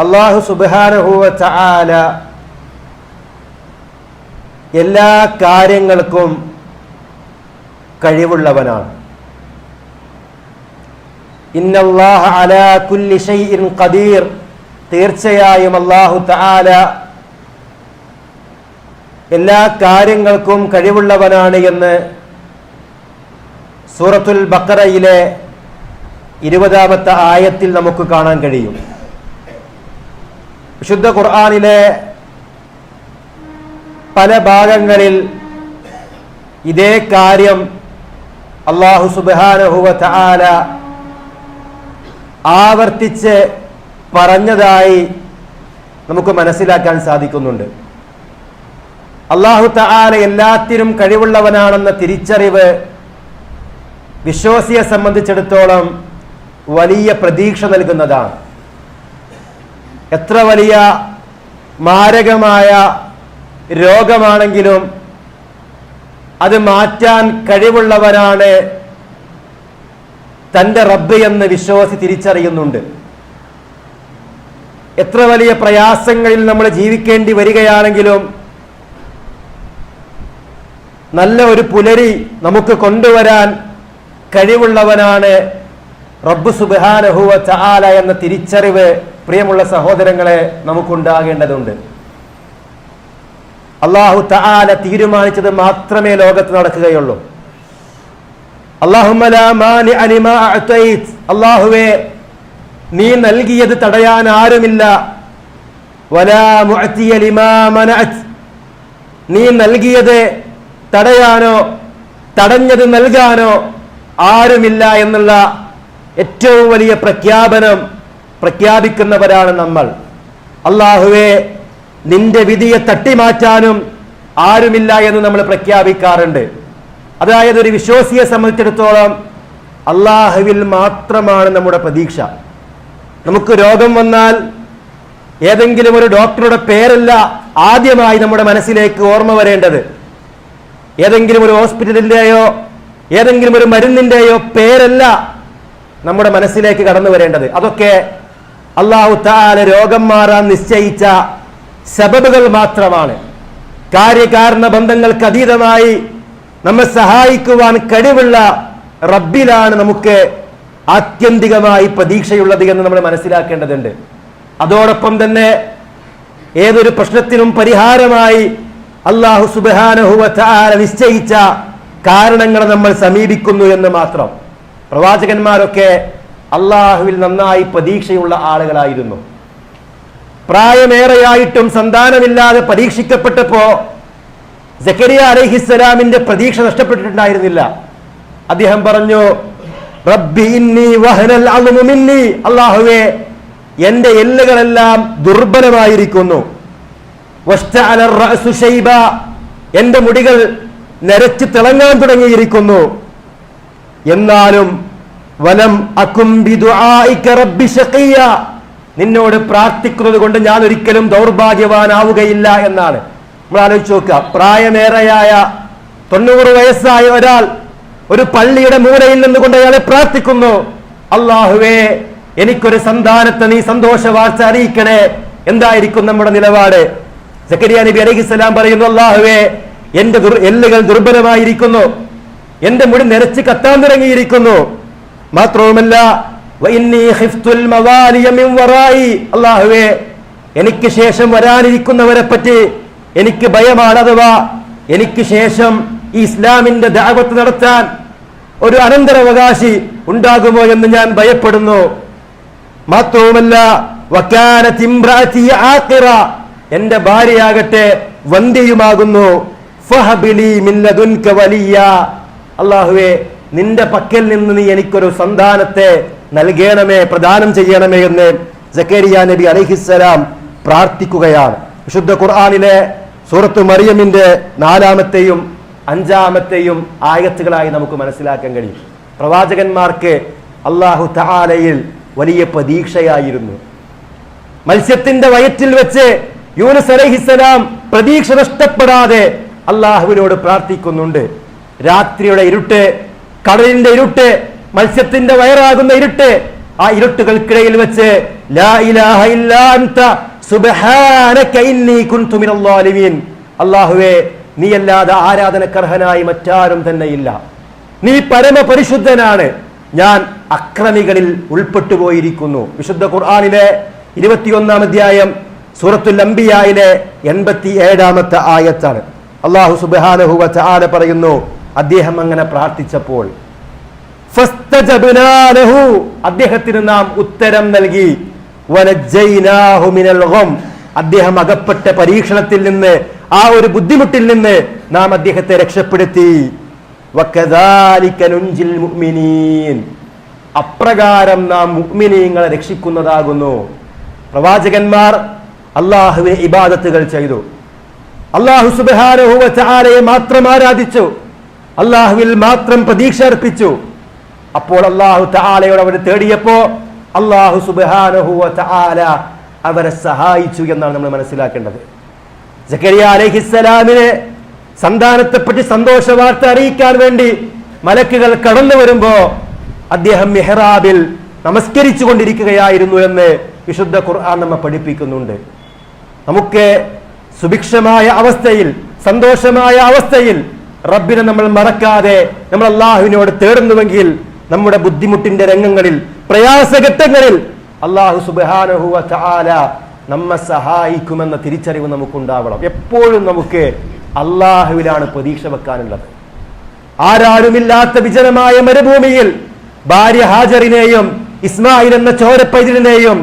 അള്ളാഹു സുബാനഹുവ ചാല എല്ലാ കാര്യങ്ങൾക്കും കഴിവുള്ളവനാണ്. ഖദീർ. തീർച്ചയായും അള്ളാഹു താല എല്ലാ കാര്യങ്ങൾക്കും കഴിവുള്ളവനാണ് എന്ന് സൂറത്തുൽ ബക്കറയിലെ ഇരുപതാമത്തെ ആയത്തിൽ നമുക്ക് കാണാൻ കഴിയും. വിശുദ്ധ ഖുർആാനിലെ പല ഭാഗങ്ങളിൽ ഇതേ കാര്യം അള്ളാഹു സുബാനഹുവ തആല ആവർത്തിച്ച് പറഞ്ഞതായി നമുക്ക് മനസ്സിലാക്കാൻ സാധിക്കുന്നുണ്ട്. അള്ളാഹു തആല എല്ലാത്തിനും കഴിവുള്ളവനാണെന്ന തിരിച്ചറിവ് വിശ്വാസിയെ സംബന്ധിച്ചിടത്തോളം വലിയ പ്രതീക്ഷ നൽകുന്നതാണ്. എത്ര വലിയ മാരകമായ രോഗമാണെങ്കിലും അത് മാറ്റാൻ കഴിവുള്ളവരാണ് തന്റെ റബ്ബ് എന്ന് വിശ്വാസി തിരിച്ചറിയുന്നുണ്ട്. എത്ര വലിയ പ്രയാസങ്ങളിൽ നമ്മൾ ജീവിക്കേണ്ടി വരികയാണെങ്കിലും നല്ല ഒരു പുലരി നമുക്ക് കൊണ്ടുവരാൻ കഴിവുള്ളവനാണ് റബ്ബ് സുബാനഹുവ ചാല എന്ന തിരിച്ചറിവ് പ്രിയമുള്ള സഹോദരങ്ങളെ നമുക്കുണ്ടാകേണ്ടതുണ്ട്. അള്ളാഹു താല തീരുമാനിച്ചത് മാത്രമേ ലോകത്ത് നടക്കുകയുള്ളൂ. അള്ളാഹുവേ നീ നൽകിയത് തടയാൻ ആരുമില്ല. നീ നൽകിയത് തടയാനോ തടഞ്ഞത് നൽകാനോ ആരുമില്ല എന്നുള്ള ഏറ്റവും വലിയ പ്രഖ്യാപനം പ്രഖ്യാപിക്കുന്നവരാണ് നമ്മൾ. അള്ളാഹുവെ നിന്റെ വിധിയെ തട്ടിമാറ്റാനും ആരുമില്ല എന്ന് നമ്മൾ പ്രഖ്യാപിക്കാറുണ്ട്. അതായത് ഒരു വിശ്വാസിയെ സംബന്ധിച്ചിടത്തോളം അള്ളാഹുവിൽ മാത്രമാണ് നമ്മുടെ പ്രതീക്ഷ. നമുക്ക് രോഗം വന്നാൽ ഏതെങ്കിലും ഒരു ഡോക്ടറുടെ പേരല്ല ആദ്യമായി നമ്മുടെ മനസ്സിലേക്ക് ഓർമ്മ വരേണ്ടത്. ഏതെങ്കിലും ഒരു ഹോസ്പിറ്റലിന്റെയോ ഏതെങ്കിലും ഒരു മരുന്നിന്റെയോ പേരല്ല നമ്മുടെ മനസ്സിലേക്ക് കടന്നു വരേണ്ടത്. അതൊക്കെ അള്ളാഹു താല രോഗം മാറാൻ നിശ്ചയിച്ച സബബുകൾ മാത്രമാണ്. കാര്യകാരണ ബന്ധങ്ങൾക്ക് അതീതമായി നമ്മെ സഹായിക്കുവാൻ കഴിവുള്ള റബ്ബിലാണ് നമുക്ക് ആത്യന്തികമായി പ്രതീക്ഷയുള്ളത് എന്ന് നമ്മൾ മനസ്സിലാക്കേണ്ടതുണ്ട്. അതോടൊപ്പം തന്നെ ഏതൊരു പ്രശ്നത്തിനും പരിഹാരമായി അള്ളാഹു സുബാനഹുവ നിശ്ചയിച്ച കാരണങ്ങളെ നമ്മൾ സമീപിക്കുന്നു എന്ന് മാത്രം. പ്രവാചകന്മാരൊക്കെ അള്ളാഹുവിൽ നന്നായി പ്രതീക്ഷയുള്ള ആളുകളായിരുന്നു. പ്രായമേറെയായിട്ടും സന്താനമില്ലാതെ പരീക്ഷിക്കപ്പെട്ടപ്പോ ജക്കരിയ അലഹിസ്സലാമിന്റെ പ്രതീക്ഷ നഷ്ടപ്പെട്ടിട്ടുണ്ടായിരുന്നില്ല. അദ്ദേഹം പറഞ്ഞു അള്ളാഹുവേ എന്റെ എല്ലുകളെല്ലാം ദുർബലമായിരിക്കുന്നു. എന്റെ മുടികൾ നരച്ച് തിളങ്ങാൻ തുടങ്ങിയിരിക്കുന്നു. എന്നാലും വലം നിന്നോട് പ്രാർത്ഥിക്കുന്നത് കൊണ്ട് ഞാൻ ഒരിക്കലും ദൗർഭാഗ്യവാനാവുകയില്ല എന്നാണ്. നമ്മൾ ആലോചിച്ച് നോക്കുക. പ്രായമേറെയായ തൊണ്ണൂറ് വയസ്സായ ഒരാൾ ഒരു പള്ളിയുടെ മൂലയിൽ നിന്നുകൊണ്ട് അയാളെ പ്രാർത്ഥിക്കുന്നു. അള്ളാഹുവേ എനിക്കൊരു സന്താനത്തെ നീ സന്തോഷ വാർത്ത അറിയിക്കണേ. എന്തായിരിക്കും നമ്മുടെ നിലപാട്? സക്കരിയ നബി അലഹിസ്സലാം പറയുന്നു അള്ളാഹുവേ എന്റെ എല്ലുകൾ ദുർബലമായിരിക്കുന്നു. എന്റെ മുടി നിരച്ച് കത്താൻ തുടങ്ങിയിരിക്കുന്നു. മാത്രവുമല്ല അള്ളാഹുവേ എനിക്ക് ശേഷം വരാനിരിക്കുന്നവരെ പറ്റി എനിക്ക് ഭയമാണ് അഥവാ എനിക്ക് ശേഷം ഈ ഇസ്ലാമിന്റെ ദാവത്ത് നടത്താൻ ഒരു അനന്തരാവകാശി ഉണ്ടാകുമോ എന്ന് ഞാൻ ഭയപ്പെടുന്നു. മാത്രവുമല്ല എന്റെ ഭാര്യയാകട്ടെ വന്ധ്യയുമാകുന്നു. ഫഹബിലി നിന്റെ പക്കൽ നിന്ന് നീ എനിക്കൊരു സന്താനത്തെ നൽകണമേ പ്രദാനം ചെയ്യണമേ എന്ന് ജക്കേരിയ നബി അലഹിസ്സലാം പ്രാർത്ഥിക്കുകയാണ്. വിശുദ്ധ ഖുർആാനിലെ സൂറത്ത് മറിയമിന്റെ നാലാമത്തെയും അഞ്ചാമത്തെയും ആയത്തുകളായി നമുക്ക് മനസ്സിലാക്കാൻ കഴിയും. പ്രവാചകന്മാർക്ക് അള്ളാഹു തഹാലയിൽ വലിയ പ്രതീക്ഷയായിരുന്നു. മത്സ്യത്തിന്റെ വയറ്റിൽ വെച്ച് യൂനസ് അലഹിസ്സലാം പ്രതീക്ഷ നഷ്ടപ്പെടാതെ അള്ളാഹുവിനോട് പ്രാർത്ഥിക്കുന്നുണ്ട്. രാത്രിയുടെ ഇരുട്ട് കടലിന്റെ ഇരുട്ട് മത്സ്യത്തിന്റെ വയറാകുന്ന ഇരുട്ട് ആ ഇരുട്ടുകൾക്കിടയിൽ വെച്ച് അള്ളാഹുവേ ഇലാഹ അല്ലാതെ ആരാധനക്കർഹനായി മറ്റാരും തന്നെയില്ല. നീ പരമപരിശുദ്ധനാണ്. ഞാൻ അക്രമികളിൽ ഉൾപ്പെട്ടു പോയിരിക്കുന്നു വിശുദ്ധ ഖുർആാനിലെ ഇരുപത്തിയൊന്നാം അധ്യായം സൂറത്തുൽ അംബിയായിലെ എൺപത്തി ഏഴാമത്തെ ആയത്താണ്. അള്ളാഹു സുബാനഹു ആന പറയുന്നു അദ്ദേഹം അങ്ങനെ പ്രാർത്ഥിച്ചപ്പോൾ. അദ്ദേഹത്തിന് നാം ഉത്തരം നൽകി. അദ്ദേഹം അകപ്പെട്ട പരീക്ഷണത്തിൽ നിന്ന് ആ ഒരു ബുദ്ധിമുട്ടിൽ നിന്ന് നാം അദ്ദേഹത്തെ രക്ഷപ്പെടുത്തി. അപ്രകാരം നാം മുഅ്മിനീങ്ങളെ രക്ഷിക്കുന്നതാകുന്നു പ്രവാചകന്മാർ അള്ളാഹുവിനെ ഇബാദത്തുകൾ ചെയ്തു അള്ളാഹു സുബാനെ മാത്രം ആരാധിച്ചു അള്ളാഹുവിൽ മാത്രം പ്രതീക്ഷ അർപ്പിച്ചു. അപ്പോൾ അള്ളാഹു താലയോട് അവർ തേടിയപ്പോ അള്ളാഹു സുബാനഹു താല അവരെ സഹായിച്ചു എന്നാണ് നമ്മൾ മനസ്സിലാക്കേണ്ടത്. ജക്കരിയ അലഹിസ്സലാമിനെ സന്താനത്തെപ്പറ്റി സന്തോഷ വാർത്ത അറിയിക്കാൻ വേണ്ടി മലക്കുകൾ കടന്നു വരുമ്പോ അദ്ദേഹം മെഹ്റാബിൽ നമസ്കരിച്ചു കൊണ്ടിരിക്കുകയായിരുന്നു എന്ന് വിശുദ്ധ ഖുർആൻ നമ്മെ പഠിപ്പിക്കുന്നുണ്ട്. നമുക്ക് സുഭിക്ഷമായ അവസ്ഥയിൽ സന്തോഷമായ അവസ്ഥയിൽ റബ്ബിനെ നമ്മൾ മറക്കാതെ നമ്മൾ അള്ളാഹുവിനോട് തേടുന്നുവെങ്കിൽ നമ്മുടെ ബുദ്ധിമുട്ടിന്റെ രംഗങ്ങളിൽ പ്രയാസഘട്ടങ്ങളിൽ അള്ളാഹു സുബാനഹുവ ചാല നമ്മെ സഹായിക്കുമെന്ന തിരിച്ചറിവ് നമുക്കുണ്ടാവണം. എപ്പോഴും നമുക്ക് അള്ളാഹുവിലാണ് പ്രതീക്ഷ വെക്കാനുള്ളത്. ആരാരുമില്ലാത്ത വിജനമായ മരുഭൂമിയിൽ ഭാര്യ ഹാജറിനെയും ഇസ്മായിൽ എന്ന ചോരപ്പൈതലിനെയും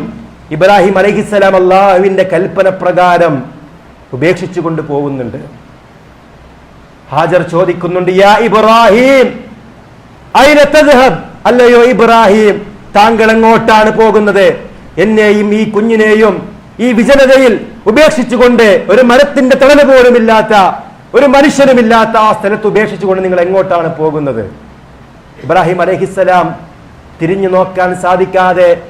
ഇബ്രാഹിം അലഹിസ്സലാം അള്ളാഹുവിന്റെ കൽപ്പന പ്രകാരം ഉപേക്ഷിച്ചു കൊണ്ട് പോകുന്നുണ്ട്. ഹാജർ ചോദിക്കുന്നുണ്ട് യാ ഇബ്രാഹിം? അല്ലയോ ഇബ്രാഹിം താങ്കൾ എങ്ങോട്ടാണ് പോകുന്നത് എന്നെയും ഈ കുഞ്ഞിനെയും ഈ വിജനതയിൽ ഉപേക്ഷിച്ചുകൊണ്ട് ഒരു മരത്തിന്റെ തണൽ പോലുമില്ലാത്ത ഒരു മനുഷ്യനുമില്ലാത്ത ആ സ്ഥലത്ത് ഉപേക്ഷിച്ചുകൊണ്ട് നിങ്ങൾ എങ്ങോട്ടാണ് പോകുന്നത് ഇബ്രാഹിം അലഹിസ്സലാം തിരിഞ്ഞു നോക്കാൻ സാധിക്കാതെ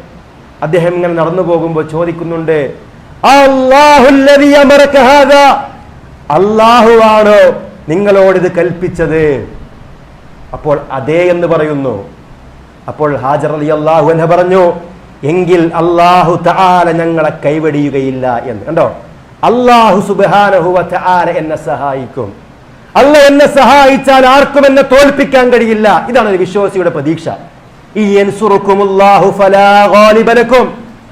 അദ്ദേഹം ഇങ്ങനെ നടന്നു പോകുമ്പോൾ ചോദിക്കുന്നുണ്ട് അള്ളാഹു ആണോ ഹാദാ?" നിങ്ങളോട് ഇത് കൽപ്പിച്ചത്. അപ്പോൾ അതേ എന്ന് പറയുന്നു. അപ്പോൾ ഹാജർ അലി അള്ളാഹു എന്ന് പറഞ്ഞു എങ്കിൽ അള്ളാഹു താല ഞങ്ങളെ കൈവടിയുകയില്ല എന്ന്. കണ്ടോ? അള്ളാഹു സുബാനഹു തആല എന്നെ സഹായിക്കും. അല്ല എന്നെ സഹായിച്ചാൽ ആർക്കും എന്നെ തോൽപ്പിക്കാൻ കഴിയില്ല. ഇതാണ് ഒരു വിശ്വാസിയുടെ പ്രതീക്ഷ. ഈ.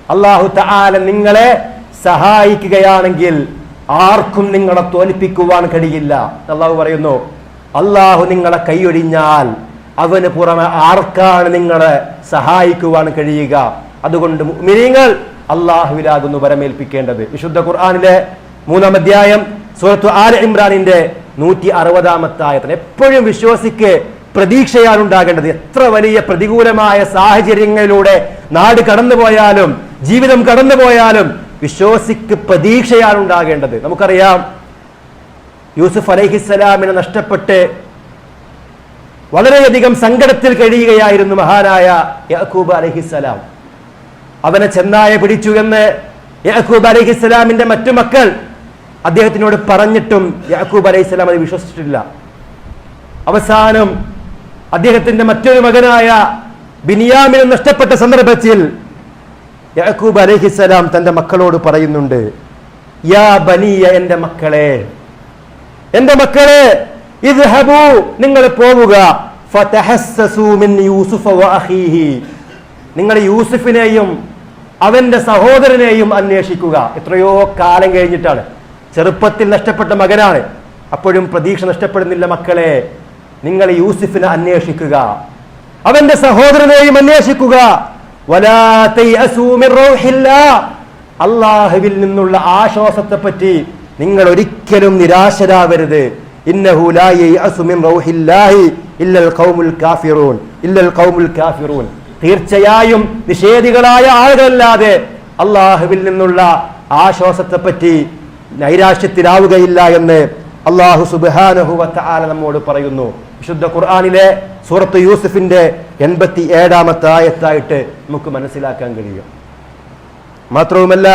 അള്ളാഹു താല നിങ്ങളെ സഹായിക്കുകയാണെങ്കിൽ ആർക്കും നിങ്ങളെ തോൽപ്പിക്കുവാൻ കഴിയില്ല. അള്ളാഹു പറയുന്നു അള്ളാഹു നിങ്ങളെ കൈയൊഴിഞ്ഞാൽ അവന് പുറമെ ആർക്കാണ് നിങ്ങളെ സഹായിക്കുവാൻ കഴിയുക? അതുകൊണ്ട് മുഅ്മിനീങ്ങൾ അള്ളാഹുവിലാകുന്നു വരമേൽപ്പിക്കേണ്ടത്. വിശുദ്ധ ഖുർആാനിലെ മൂന്നാം അധ്യായം സൂറത്തു ആൽ ഇമ്രാനിന്റെ നൂറ്റി അറുപതാമത്തെ എപ്പോഴും വിശ്വസിക്ക് പ്രതീക്ഷയാണ് ഉണ്ടാകേണ്ടത്. എത്ര വലിയ പ്രതികൂലമായ സാഹചര്യങ്ങളിലൂടെ നാട് കടന്നുപോയാലും ജീവിതം കടന്നുപോയാലും വിശ്വസിക്ക് പ്രതീക്ഷയാണ് ഉണ്ടാകേണ്ടത് നമുക്കറിയാം യൂസുഫ് അലൈഹിസ്സലാമിനെ നഷ്ടപ്പെട്ട് വളരെയധികം സങ്കടത്തിൽ കഴിയുകയായിരുന്നു മഹാനായ യാക്കൂബ് അലഹിസ്സലാം. അവനെ ചെന്നായ പിടിച്ചു എന്ന് യാക്കൂബ് അലഹിസ്സലാമിന്റെ മറ്റു മക്കൾ അദ്ദേഹത്തിനോട് പറഞ്ഞിട്ടും യാക്കൂബ് അലഹിസ്സലാം അത് വിശ്വസിച്ചിട്ടില്ല. അവസാനം അദ്ദേഹത്തിന്റെ മറ്റൊരു മകനായ ബിനിയാമിനെ നഷ്ടപ്പെട്ട സന്ദർഭത്തിൽ യാക്കൂബ് അലഹിസലാം തന്റെ മക്കളോട് പറയുന്നുണ്ട് യാ ബനിയ എന്റെ മക്കളെ എന്റെ മക്കളെ ഇദ്ഹബൂ നിങ്ങൾ പോവുക. നിങ്ങൾ യൂസുഫിനെയും അവന്റെ സഹോദരനെയും അന്വേഷിക്കുക. എത്രയോ കാലം കഴിഞ്ഞിട്ടാണ്. ചെറുപ്പത്തിൽ നഷ്ടപ്പെട്ട മകനാണ്. അപ്പോഴും പ്രതീക്ഷ നഷ്ടപ്പെടുന്നില്ല മക്കളെ. നിങ്ങൾ യൂസുഫിനെ അന്വേഷിക്കുക. അവന്റെ സഹോദരനെയും അന്വേഷിക്കുക. അള്ളാഹുവിൽ നിന്നുള്ള ആശ്വാസത്തെ പറ്റി നിങ്ങൾ ഒരിക്കലും നിരാശരാവരുത്. തീർച്ചയായും നിഷേധികളായ ആളുകളല്ലാതെ അള്ളാഹുവിൽ നിന്നുള്ള ആശ്വാസത്തെ പറ്റി നൈരാശ്യത്തിലാവുകയില്ല എന്ന് അള്ളാഹു സുബ്ഹാനഹു വതആല നമ്മോട് പറയുന്നു. വിശുദ്ധ ഖുർആനിലെ സൂറത്ത് യൂസഫിന്റെ എൺപത്തി ഏഴാമത്തെ ആയത്തായിട്ട് നമുക്ക് മനസ്സിലാക്കാൻ കഴിയും. മാത്രവുമല്ല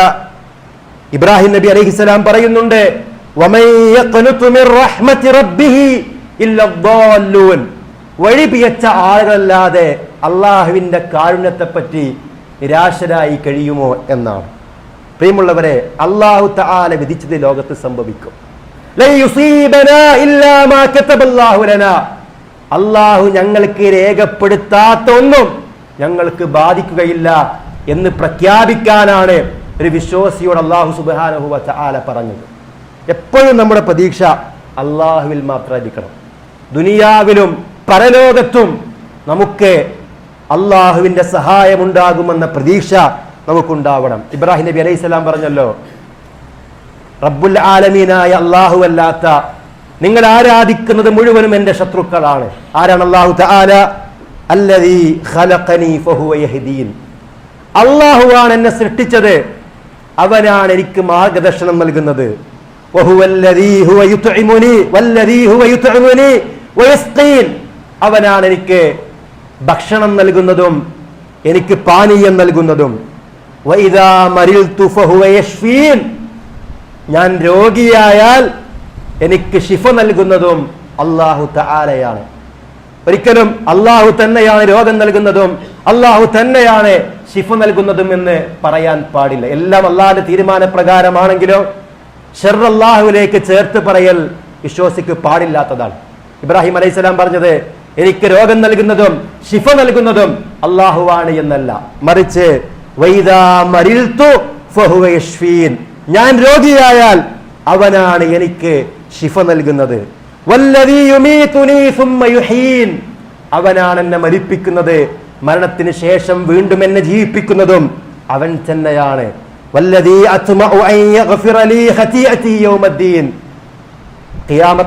ഇബ്രാഹിം നബി അലൈഹിസ്സലാം പറയുന്നുണ്ട് വഴിപിയച്ച യഖ്നുതു മിർ റഹ്മത്തി റബ്ബിഹി ഇല്ല ദ്ദാല്ലൂൻ." വഴി ആളുകളല്ലാതെ അള്ളാഹുവിന്റെ കാരുണ്യത്തെ പറ്റി നിരാശരായി കഴിയുമോ എന്നാണ്. പ്രിയമുള്ളവരെ അള്ളാഹു താല വിധിച്ചത് ലോകത്ത് സംഭവിക്കും. അള്ളാഹു ഞങ്ങൾക്ക് രേഖപ്പെടുത്താത്ത ഒന്നും ഞങ്ങൾക്ക് ബാധിക്കുകയില്ല എന്ന് പ്രഖ്യാപിക്കാനാണ് ഒരു വിശ്വാസിയോട് അള്ളാഹു സുബാനഹു ആല പറഞ്ഞത്. എപ്പോഴും നമ്മുടെ പ്രതീക്ഷ അള്ളാഹുവിൽ മാത്രമായിരിക്കണം ദുനിയാവിലും പരലോകത്തും നമുക്ക് അള്ളാഹുവിന്റെ സഹായമുണ്ടാകുമെന്ന പ്രതീക്ഷ നമുക്കുണ്ടാവണം. ഇബ്രാഹിം നബി അലൈഹി സ്വലാം പറഞ്ഞല്ലോ റബ്ബുൽ ആലമീനായ അല്ലാത്ത നിങ്ങൾ ആരാധിക്കുന്നത് മുഴുവനും എന്റെ ശത്രുക്കളാണ്. ആരാണ് അള്ളാഹു അള്ളാഹുവാണ് എന്നെ സൃഷ്ടിച്ചത്. അവനാണ് എനിക്ക് മാർഗദർശനം നൽകുന്നത്. അവനാണ് എനിക്ക് ഭക്ഷണം നൽകുന്നതും എനിക്ക് പാനീയം നൽകുന്നതും. ഞാൻ രോഗിയായാൽ എനിക്ക് ശിഫ നൽകുന്നതും അള്ളാഹു തആലയാണ്. ഒരിക്കലും അള്ളാഹു തന്നെയാണ് രോഗം നൽകുന്നതും അള്ളാഹു തന്നെയാണ് ശിഫ നൽകുന്നതും എന്ന് പറയാൻ പാടില്ല. എല്ലാം അള്ളാഹിന്റെ തീരുമാനപ്രകാരമാണെങ്കിലോ ഷെർ അള്ളാഹുവിലേക്ക് ചേർത്ത് പറയൽ വിശ്വസിക്ക് പാടില്ലാത്തതാണ്. ഇബ്രാഹിം അലൈഹിസ്സലാം പറഞ്ഞത് എനിക്ക് രോഗം നൽകുന്നതും ശിഫ നൽകുന്നതും അള്ളാഹുവാണ് എന്നല്ല. മറിച്ച്. ഞാൻ രോഗിയായാൽ അവനാണ് എനിക്ക് ശിഫ നൽകുന്നത്. അവനാണ് എന്നെ മരിപ്പിക്കുന്നത്. മരണത്തിന് ശേഷം വീണ്ടും എന്നെ ജീവിപ്പിക്കുന്നതും അവൻ തന്നെയാണ്.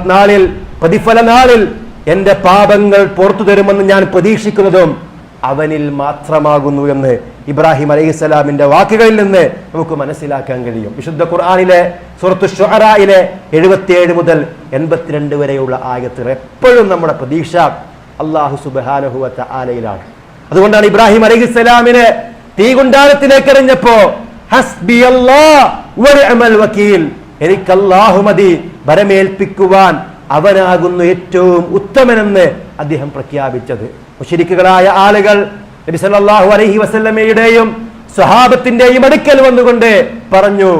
നാളിൽ പ്രതിഫല നാളിൽ എന്റെ പാപങ്ങൾ പുറത്തു തരുമെന്ന് ഞാൻ പ്രതീക്ഷിക്കുന്നതും അവനിൽ മാത്രമാകുന്നു എന്ന് ഇബ്രാഹിം അലൈഹിസ്സലാമിന്റെ വാക്കുകളിൽ നിന്ന് നമുക്ക് മനസ്സിലാക്കാൻ കഴിയും. വിശുദ്ധ ഖുർആനിലെ സുറത്തു ഷുഅറയിലെ എഴുപത്തിയേഴ് മുതൽ എൺപത്തിരണ്ട് വരെയുള്ള ആയത്തുകൾ എപ്പോഴും നമ്മുടെ പ്രതീക്ഷ അള്ളാഹു സുബാനഹുവത്ത ആലയിലാണ് അതുകൊണ്ടാണ് ഇബ്രാഹിം അലൈഹിസ്സലാമിനെ തീകുണ്ടാരത്തിലേക്ക് എറിഞ്ഞപ്പോ ഹസ്ബി വക്കീൽ എനിക്ക് അല്ലാഹു മതി ഭരമേൽപ്പിക്കുവാൻ അവനാകുന്നു ഏറ്റവും ഉത്തമനെന്ന് അദ്ദേഹം പ്രഖ്യാപിച്ചത്. മുശരിക്കുകളായ ആളുകൾ നബി സല്ലല്ലാഹു അലൈഹി വസല്ലമയുടെയും സ്വഹാബത്തിന്റെയും അടുക്കൽ വന്നുകൊണ്ട് പറഞ്ഞു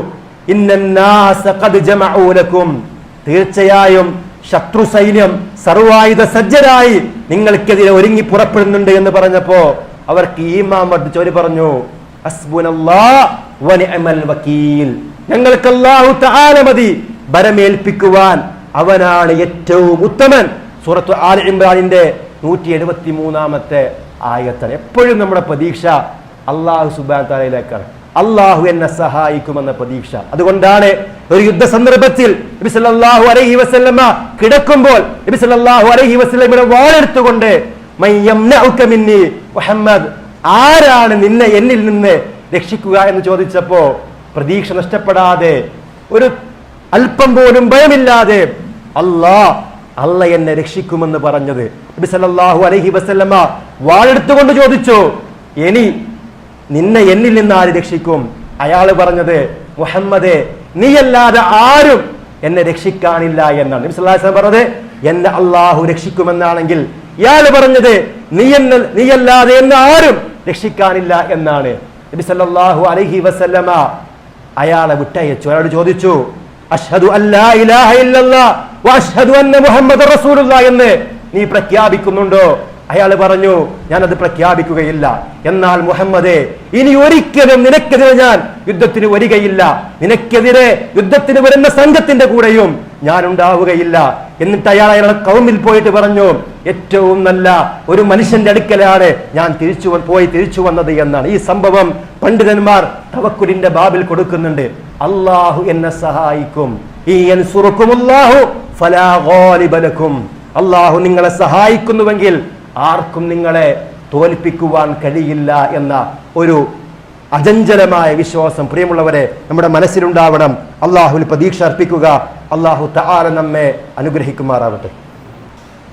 തീർച്ചയായും ശത്രു സൈന്യം സർവായുധ സജ്ജരായി നിങ്ങൾക്കെതിരെ ഒരുങ്ങി പുറപ്പെടുന്നുണ്ട് എന്ന് പറഞ്ഞപ്പോ അവർക്ക് ഈമാൻ വർദ്ധിച്ചു. പറഞ്ഞു ഞങ്ങൾക്ക് അല്ലാഹു തആല മതി അവനാണ് ഏറ്റവും ഉത്തമൻ. സൂറത്ത് ആൽ ഇമ്രാനിന്റെ നൂറ്റി എഴുപത്തി മൂന്നാമത്തെ ആയത്താണ്. എപ്പോഴും നമ്മുടെ പ്രതീക്ഷ അള്ളാഹു സുബാൻ താലയിലേക്കാണ് അള്ളാഹു എന്നെ സഹായിക്കുമെന്ന പ്രതീക്ഷ. അതുകൊണ്ടാണ് ഒരു യുദ്ധ സന്ദർഭത്തിൽ നബി സല്ലല്ലാഹു അലൈഹി വസല്ലമ കിടക്കുമ്പോൾ നബി സല്ലല്ലാഹു അലൈഹി വസല്ലമയുടെ വാളെടുത്തുകൊണ്ട് മുഹമ്മദ് ആരാണ് നിന്നെ എന്നിൽ നിന്ന് രക്ഷിക്കുക എന്ന് ചോദിച്ചപ്പോ പ്രതീക്ഷ നഷ്ടപ്പെടാതെ ഒരു അല്പം പോലും ഭയമില്ലാതെ അല്ലാ അല്ല എന്നെ രക്ഷിക്കുമെന്ന് പറഞ്ഞത് നബി സല്ലല്ലാഹു അലൈഹി വസല്ലമ വാളെടുത്തുകൊണ്ട് ചോദിച്ചു. ഇനി നിന്നെ എന്നിൽ നിന്ന് ആര് രക്ഷിക്കും? അയാൾ പറഞ്ഞത് മുഹമ്മദ് നീയല്ലാതെ ആരും എന്നെ രക്ഷിക്കാനില്ല എന്നാണ്. നബി സല്ലല്ലാഹു അലൈഹി പറഞ്ഞത് എന്നെ അള്ളാഹു രക്ഷിക്കുമെന്നാണെങ്കിൽ ഇയാൾ പറഞ്ഞത് നീ എന്ന നീയല്ലാതെ എന്നെ ആരും രക്ഷിക്കാനില്ല എന്നാണ്. നബി അലൈഹി വസല്ലമ അയാളെ വിട്ടയച്ചു. അയാളോട് ചോദിച്ചു അഷ്ഹദു അല്ലാ ഇലാഹ അന്ന എന്ന് നീ പ്രഖ്യാപിക്കുന്നുണ്ടോ? അയാൾ പറഞ്ഞു ഞാൻ അത് പ്രഖ്യാപിക്കുകയില്ല. എന്നാൽ മുഹമ്മദെ ഇനി ഒരിക്കലും നിനക്കെതിരെ ഞാൻ യുദ്ധത്തിന് വരികയില്ല. നിനക്കെതിരെ യുദ്ധത്തിന് വരുന്ന സംഘത്തിന്റെ കൂടെയും ഞാൻ ഉണ്ടാവുകയില്ല. എന്നിട്ട് അയാൾ അയാളുടെ കൗമിൽ പോയിട്ട് പറഞ്ഞു ഏറ്റവും നല്ല ഒരു മനുഷ്യന്റെ അടുക്കലാണ് ഞാൻ തിരിച്ചു പോയി തിരിച്ചു വന്നത് എന്നാണ്. ഈ സംഭവം പണ്ഡിതന്മാർ തവക്കുലിന്റെ ബാബിൽ കൊടുക്കുന്നുണ്ട്. അള്ളാഹു എന്നെ സഹായിക്കും. ഈ യൻസുറുക്കുമുല്ലാഹു അള്ളാഹു നിങ്ങളെ സഹായിക്കുന്നുവെങ്കിൽ ആർക്കും നിങ്ങളെ തോൽപ്പിക്കുവാൻ കഴിയില്ല എന്ന ഒരു അചഞ്ചലമായ വിശ്വാസം പ്രിയമുള്ളവരെ നമ്മുടെ മനസ്സിലുണ്ടാവണം. അള്ളാഹുവിൽ പ്രതീക്ഷ അർപ്പിക്കുക. അള്ളാഹു തആല നമ്മെ അനുഗ്രഹിക്കുമാറാവട്ടെ.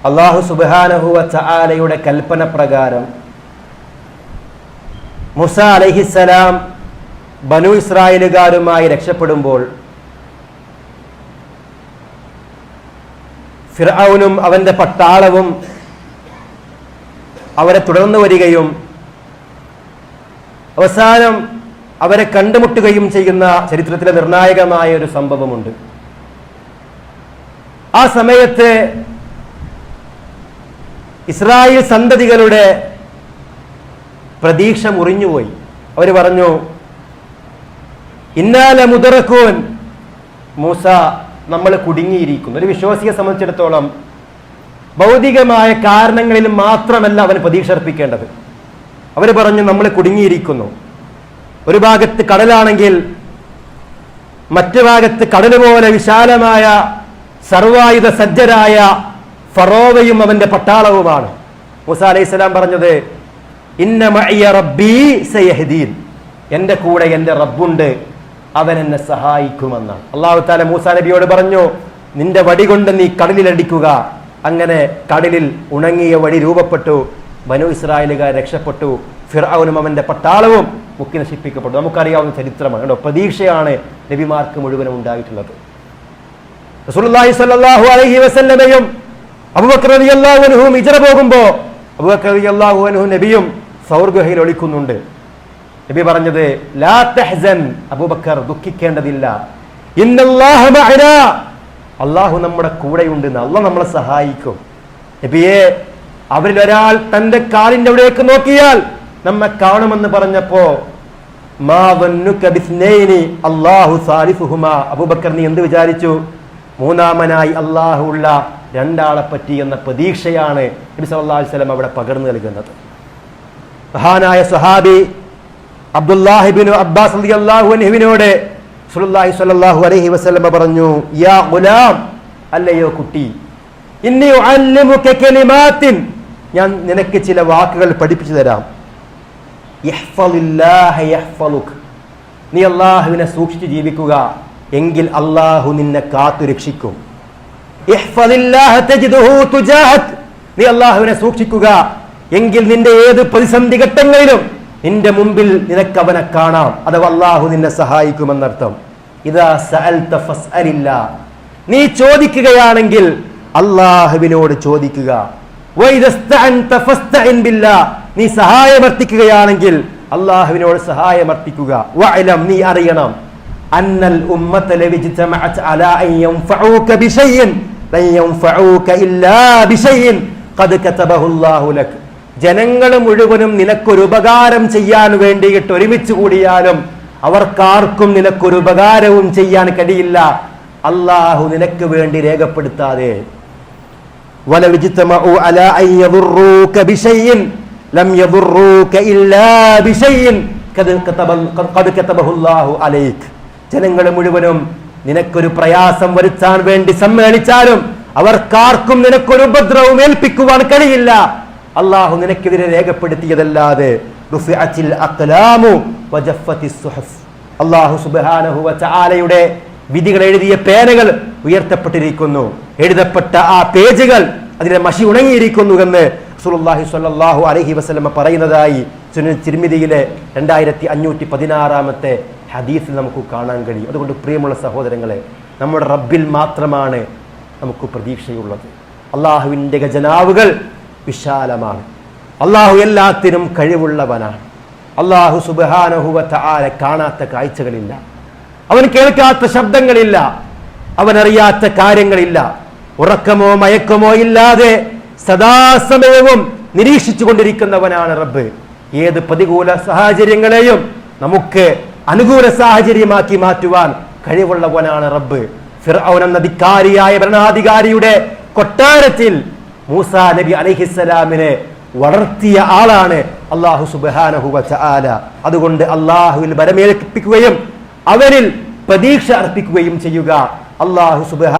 അള്ളാഹു സുബാനഹുവ ചാലയുടെ കൽപ്പന പ്രകാരം മുസ അലഹിസലാം ബനു ഇസ്രായേലുകാരുമായി രക്ഷപ്പെടുമ്പോൾ ഫിർഔനും അവന്റെ പട്ടാളവും അവരെ തുടർന്നു വരികയും അവസാനം അവരെ കണ്ടുമുട്ടുകയും ചെയ്യുന്ന ചരിത്രത്തിലെ നിർണായകമായ ഒരു സംഭവമുണ്ട്. ആ സമയത്ത് ഇസ്രായേൽ സന്തതികളുടെ പ്രതീക്ഷ മുറിഞ്ഞുപോയി. അവർ പറഞ്ഞു ഇന്നാല മുതറക്കൂൻ മൂസ നമ്മൾ കുടുങ്ങിയിരിക്കുന്നു. ഒരു വിശ്വാസിയെ സംബന്ധിച്ചിടത്തോളം ഭൗതികമായ കാരണങ്ങളിൽ മാത്രമല്ല അവന് പ്രതീക്ഷ അർപ്പിക്കേണ്ടത്. അവർ പറഞ്ഞു നമ്മൾ കുടുങ്ങിയിരിക്കുന്നു. ഒരു ഭാഗത്ത് കടലാണെങ്കിൽ മറ്റു ഭാഗത്ത് കടൽ പോലെ വിശാലമായ സർവായുധ സജ്ജരായ ഫറോവയും അവന്റെ പട്ടാളവുമാണ്. മൂസ അലൈഹി സ്വലാം പറഞ്ഞത് ഇന്ന റബ്ബീ സയഹ്ദീൻ. എന്റെ കൂടെ എന്റെ റബ്ബുണ്ട്. അവൻ എന്നെ സഹായിക്കുമെന്നാണ് അള്ളാഹു താല മൂസാ നബിയോട് പറഞ്ഞു നിന്റെ വടി കൊണ്ട് നീ കടലിലടിക്കുക അങ്ങനെ കടലിൽ ഉണങ്ങിയ വടി രൂപപ്പെട്ടു. ബനു ഇസ്രായേലുകാർ രക്ഷപ്പെട്ടു. ഫിറൌനും അവന്റെ പട്ടാളവും മുക്കി നശിപ്പിക്കപ്പെട്ടു. നമുക്കറിയാവുന്ന ചരിത്രമാണ്. കേട്ടോ പ്രതീക്ഷയാണ് നബിമാർക്ക് മുഴുവനും ഉണ്ടായിട്ടുള്ളത്. റസൂലുള്ളാഹി സ്വല്ലല്ലാഹു അലൈഹി വസല്ലമയും അബൂബക്കർ റളിയല്ലാഹു അൻഹു ഹിജ്റ പോകുമ്പോൾ അബൂബക്കർ റളിയല്ലാഹു അൻഹു നബിയും സൗർഗുഹയിൽ ഒളിക്കുന്നുണ്ട്. നബി പറഞ്ഞത് ലാ തഹ്സൻ. അബൂബക്കർ ദുഃഖിക്കേണ്ടതില്ല. അള്ളാഹു നമ്മുടെ കൂടെയുണ്ട് അള്ളാഹ് നമ്മളെ സഹായിക്കും. നബിയെ അവരിൽ ഒരാൾ തന്റെ കാലിന്റെ അവിടേക്ക് നോക്കിയാൽ നമ്മെ കാണുമെന്ന് പറഞ്ഞപ്പോ സാലിസുഹുമാ. അബൂബക്കർ നീ എന്ത് വിചാരിച്ചു? മൂന്നാമനായി അള്ളാഹു ഉള്ള രണ്ടാളെ പറ്റി എന്ന പ്രതീക്ഷയാണ് നബി അലൈഹി വസല്ലം അവിടെ പകർന്നു നൽകുന്നത്. മഹാനായ സ്വഹാബി അബ്ദുല്ലാഹിബിൻ അബ്ബാസ് റളിയല്ലാഹു അൻഹുവിനോട് റസൂലുള്ളാഹി സ്വല്ലല്ലാഹു അലൈഹി വസല്ലം പറഞ്ഞു യാ ഗുലാം അല്ലയോ കുട്ടി ഇന്നി ഉഅല്ലിമുക കലിമാത്തിൻ ഞാൻ നിനക്ക് ചില വാക്കുകൾ പഠിപ്പിച്ചു തരാം. നീ അള്ളാഹുവിനെ സൂക്ഷിച്ച് ജീവിക്കുക എങ്കിൽ അള്ളാഹു നിന്നെ കാത്തു രക്ഷിക്കും. നീ അള്ളാഹുവിനെ സൂക്ഷിക്കുക എങ്കിൽ നിന്റെ ഏത് പ്രതിസന്ധി ഘട്ടങ്ങളിലും നിന്റെ മുമ്പിൽ നിനക്ക് അവനെ കാണാം. അഥവാ അള്ളാഹു നിന്നെ സഹായിക്കുമെന്നർത്ഥം. ഇതാ സഅൽത ഫസ്അലില്ലാ. നീ ചോദിക്കുകയാണെങ്കിൽ അള്ളാഹുവിനോട് ചോദിക്കുക. നീ സഹായമർത്ഥിക്കുകയാണെങ്കിൽ അള്ളാഹുവിനോട് സഹായമർത്ഥിക്കുക വഅലം നീ അറിയണം. അന്നൽ ലൻ ഇല്ലാ ഖദ് ലക്. ജനങ്ങൾ മുഴുവനും നിനക്കൊരുപകാരം ചെയ്യാൻ വേണ്ടിയിട്ട് ഒരുമിച്ച് കൂടിയാലും അവർക്കാർക്കും നിനക്കൊരുപകാരവും ചെയ്യാൻ കഴിയില്ല. അള്ളാഹു നിനക്ക് വേണ്ടി രേഖപ്പെടുത്താതെ. ജനങ്ങൾ മുഴുവനും നിനക്കൊരു പ്രയാസം വരുത്താൻ വേണ്ടി സമ്മേളിച്ചാലും അവർക്കാർക്കും നിനക്കൊരു ഉപദ്രവം ഏൽപ്പിക്കുവാൻ കഴിയില്ല. അള്ളാഹു നിനക്കെതിരെ രേഖപ്പെടുത്തിയതല്ലാതെ. അള്ളാഹു വതആലയുടെ വിധികൾ എഴുതിയ പേനകൾ ഉയർത്തപ്പെട്ടിരിക്കുന്നു. എഴുതപ്പെട്ട ആ പേജുകൾ അതിലെ മഷി ഉണങ്ങിയിരിക്കുന്നു എന്ന് റസൂലുള്ളാഹി സ്വല്ലല്ലാഹു അലൈഹി വസല്ലമ പറയുന്നതായി ചിരുമിതിയിലെ രണ്ടായിരത്തി അഞ്ഞൂറ്റി പതിനാറാമത്തെ ഹദീസിൽ നമുക്ക് കാണാൻ കഴിയും. അതുകൊണ്ട് പ്രിയമുള്ള സഹോദരങ്ങളെ നമ്മുടെ റബ്ബിൽ മാത്രമാണ് നമുക്ക് പ്രതീക്ഷയുള്ളത്. അള്ളാഹുവിന്റെ ഖജനാവുകൾ വിശാലമാണ്. അള്ളാഹു എല്ലാത്തിനും കഴിവുള്ളവനാണ്. അള്ളാഹു സുബാനഹുവത്ത ആരെ കാണാത്ത കാഴ്ചകളില്ല. അവൻ കേൾക്കാത്ത ശബ്ദങ്ങളില്ല. അവൻ അറിയാത്ത കാര്യങ്ങളില്ല. ഉറക്കമോ മയക്കമോ ഇല്ലാതെ സദാസമയവും നിരീക്ഷിച്ചു കൊണ്ടിരിക്കുന്നവനാണ് റബ്ബ്. ഏത് പ്രതികൂല സാഹചര്യങ്ങളെയും നമുക്ക് അനുകൂല സാഹചര്യമാക്കി മാറ്റുവാൻ കഴിവുള്ളവനാണ് റബ്ബ്. ഫിർ എന്ന ധിക്കാരിയായ ഭരണാധികാരിയുടെ കൊട്ടാരത്തിൽ മൂസ നബി അലൈഹിസ്സലാമിനെ വളർത്തിയ ആളാണ് അള്ളാഹു സുബാനഹു ആല അതുകൊണ്ട് അള്ളാഹുവിൽ ബലമേൽപ്പിക്കുകയും അവരിൽ പ്രതീക്ഷ അർപ്പിക്കുകയും ചെയ്യുക. അള്ളാഹു സുബാ